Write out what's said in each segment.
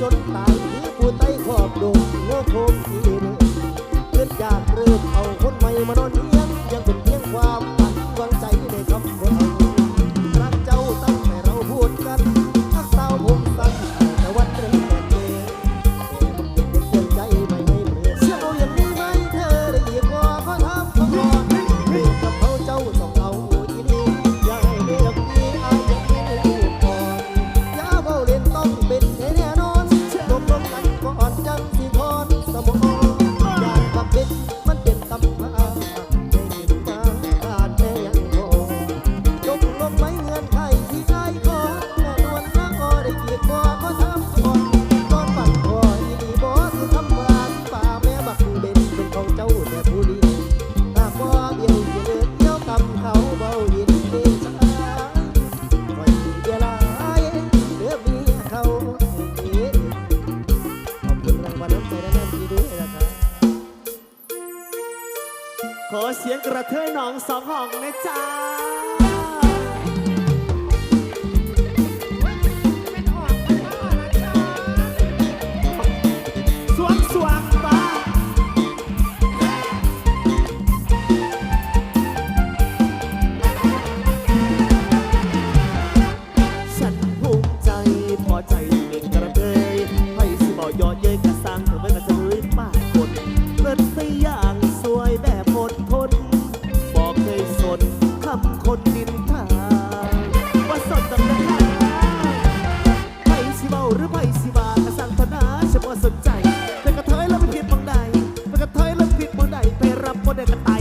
จนตายผีผู้ใต้ขอบดงเนื้อโคมสีเนื้อ ขอเสียงกระเทยน้องสองห้องนะจ๊ะ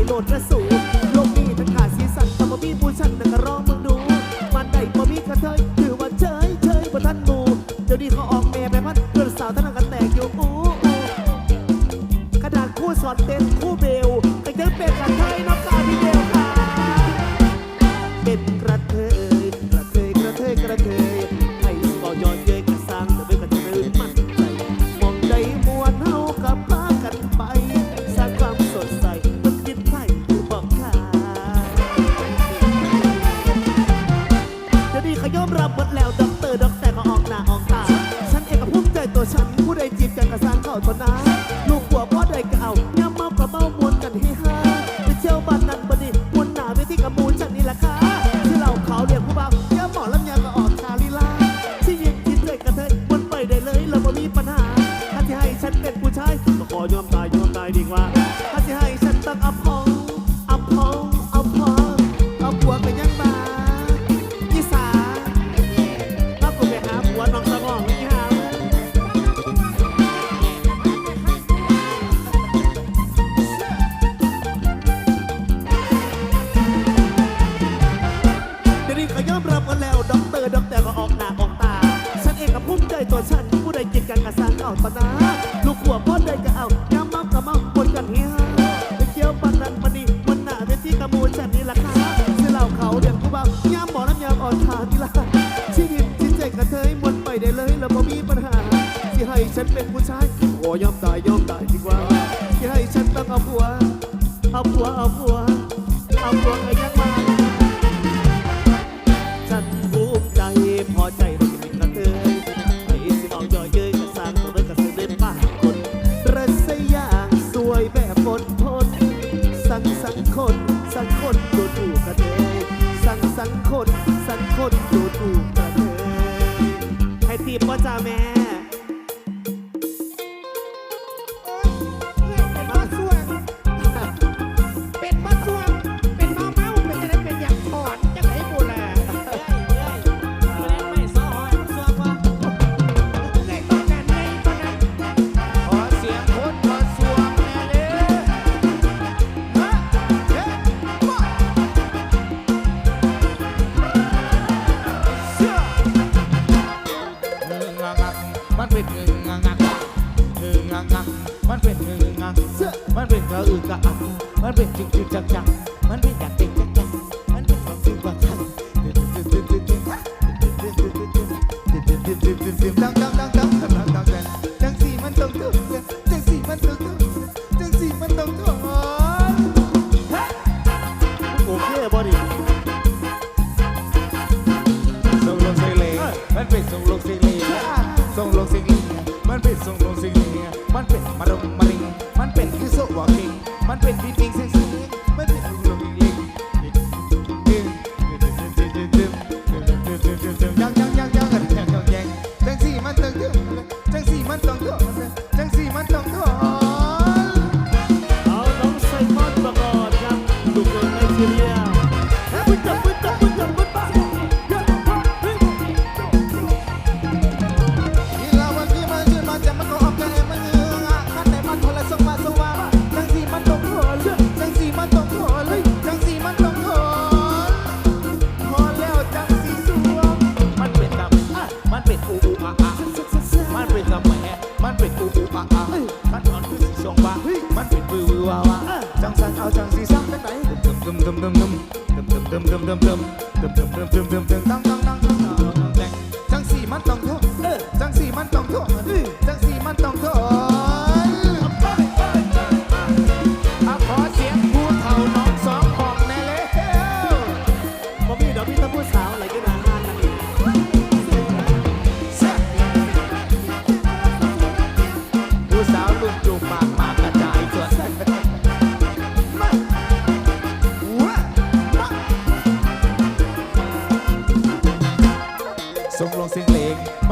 บทประสู Saka. รับกันแล้วด็อกเตอร์ด็อกแต่ก็ออกหน้าออกตา ฉันเองก็ภูมิใจตัวฉันผู้ใดกินกันกับสารเอาปนาลูกหัวพ่อใดก็เอาย้มั่งกะเมั่งปนกันเฮียไปเกี่ยวปันนันปนีมันหน้าเวทีกระมูลฉันนี่ล่ะคาเสื่อเหล่าเขาเดือดผู้เบาย้ำหมอน้ำยาอ่อนชาที่ละชีวิตที่เจกระเทยหมดไปได้เลยแล้วบ่มีปัญหาที่ให้ฉันเป็นผู้ชายขอยอมตายยอมตายดีกว่าที่ให้ฉันต้องเอาผัวเอาผัวเอาผัว บบ่จ้าแม่ งงักเองงักมันเป็นเอองักมันเป็นกระอือกระอักมันเป็นจึงจึงจักจังมันเป็นจักจิดจักจังมันเป็นความจึงความชักดังดังดังดังดังดังดังดังดังสี่มันต้องตึง malum. จังสันเอาจังสีซ้ำเป็นไหนดึมดึมดึมดึมดึมดึมดึมดึมดึมดึมดึมดึมดึมดึมดึมตั้งตั้งตั้งตั้งตั้งตั้งจังสีมันต้องถอนจังสีมันต้องถอ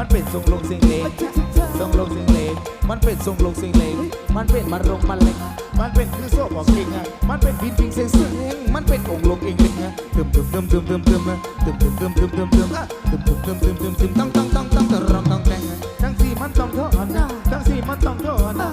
มันเป็นทรงลงสิงเลงส่งลงสิงเลงมันเป็นทรงลงสิงเลงมันเป็นมันรงมันเล็งมันเป็นคือโซ่บอกจริงอะมันเป็นบินพิงเซ็งเสียงมันเป็นองค์ลงเองเลยอะตึมตึมตึมตึมตึมตึมอะตึมตึมตึมตึมตึมตึมอะตึมตึมตึมตึมตึมตึมตั้งตั้งตั้งตั้งตะรำตั้งแต่งอะจังสีมันต้องถอนอะจังสีมันต้องถอน